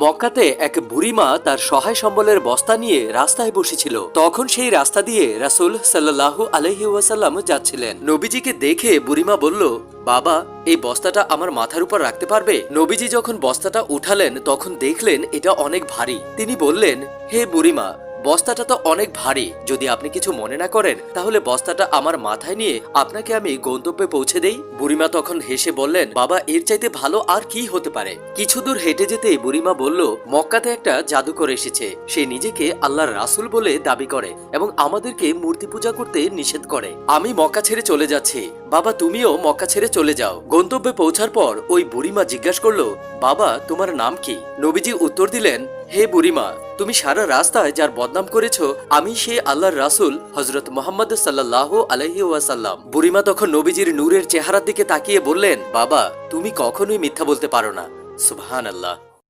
মক্কাতে এক বুড়িমা তার সহায় সম্বলের বস্তা নিয়ে রাস্তায় বসেছিল। তখন সেই রাস্তা দিয়ে রাসুল সাল্লাল্লাহু আলহি ওয়াসাল্লাম যাচ্ছিলেন। নবীজিকে দেখে বুড়িমা বলল, বাবা, এই বস্তাটা আমার মাথার উপর রাখতে পারবে? নবীজি যখন বস্তাটা উঠালেন, তখন দেখলেন এটা অনেক ভারী। তিনি বললেন, হে বুড়িমা বস্তাটা তো অনেক ভারী। যদি আপনি কিছু মনে না করেন, তাহলে বস্তাটা আমার মাথায় নিয়ে আপনাকে আমি গন্তব্যে পৌঁছে দেই। বুড়িমা তখন হেসে বললেন, বাবা, এর চাইতে ভালো আর কি হতে পারে? কিছু দূর হেঁটে যেতেই বুড়িমা বলল, মক্কাতে একটা জাদুকর এসেছে। সে নিজেকে আল্লাহর রাসূল বলে দাবি করে এবং আমাদেরকে মূর্তি পূজা করতে নিষেধ করে। আমি মক্কা ছেড়ে চলে যাচ্ছি। বাবা, তুমিও মক্কা ছেড়ে চলে যাও। গন্তব্যে পৌঁছার পর ওই বুড়িমা জিজ্ঞাসা করল, বাবা, তোমার নাম কি? নবীজি উত্তর দিলেন হে বুড়িমা, তুমি সারা রাস্তায় যার বদনাম করেছ, আমি সে আল্লাহর রাসুল হজরত মোহাম্মদ সাল্লাহ আলহি ওয়াসাল্লাম। বুড়িমা তখন নবীজির নূরের চেহারার দিকে তাকিয়ে বললেন, বাবা, তুমি কখনোই মিথ্যা বলতে পারো না। সুবহান আল্লাহ